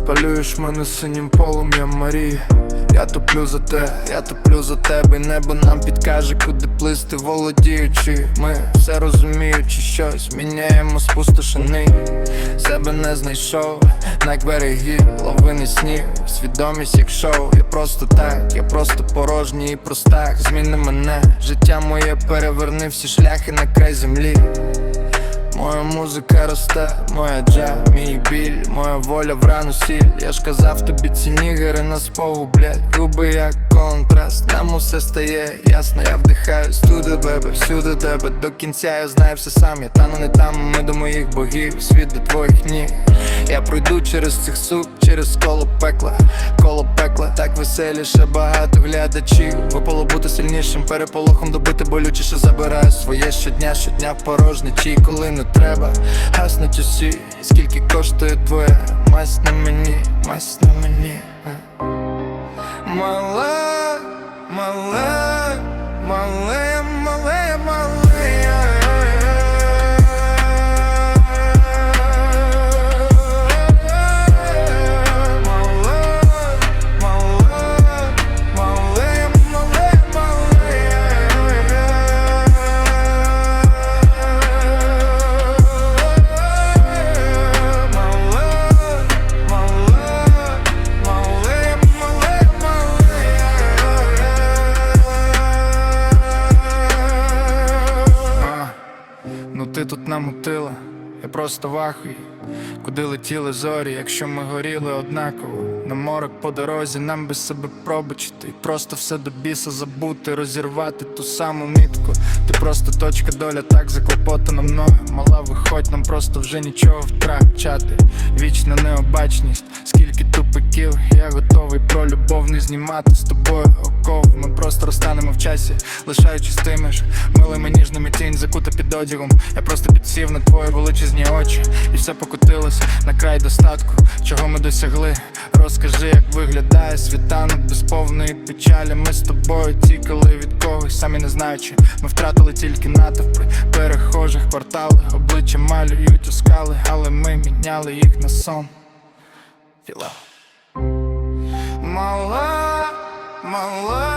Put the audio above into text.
Опалюєш мене синім полум'ям Марії Я топлю за те, я топлю за тебе, небо нам підкаже, куди плисти, володіючи. Ми все розуміючи щось, міняємо спустошений Себе не знайшов, на берегі, ловини снів, свідомість як шоу, я просто так, я просто порожній і простак. Зміни мене, життя моє переверни всі шляхи на край землі. Моя музика росте, моя джа, мій біль, моя воля в рану сіль. Я ж казав тобі ці нігери на спогу, блядь, губи як контраст, нам усе стає ясно, я вдихаю студи бебе, всюди тебе. До кінця я знаю все сам, я тану не там, ми до моїх богів, світ до твоїх ніг. Я пройду через цих сук, через коло пекла, коло пекла, так веселіше, багато глядачів. Випало бути сильнішим, переполохом добити болючіше. Забираю своє щодня, щодня в порожничі, коли не треба, гаснуть усі, скільки коштує твоя масть на мені, масть на мені. е. Тут намутила, я просто вахую Куди летіли зорі, якщо ми горіли однаково На морок по дорозі, нам без себе пробачити. І просто все до біса забути, розірвати ту саму нитку Ти просто точка доля, так заклопотана мною. Мала виходь, нам просто вже нічого втрачати. Вічна необачність, тупиків Я готовий про любов не знімати з тобою оков. Ми просто розтанемо в часі, лишаючись тими ж Милими ніжними тінь закута під одягом. Я просто підсів на твої величезні очі І все покотилося на край достатку Чого ми досягли? Розкажи, як виглядає світанок без повної печалі. Ми з тобою тікали від когось, самі не знаючи. Ми втратили тільки натовпи перехожих квартали Обличчя малюють у скали, але ми міняли їх на сон. Філа мала, мала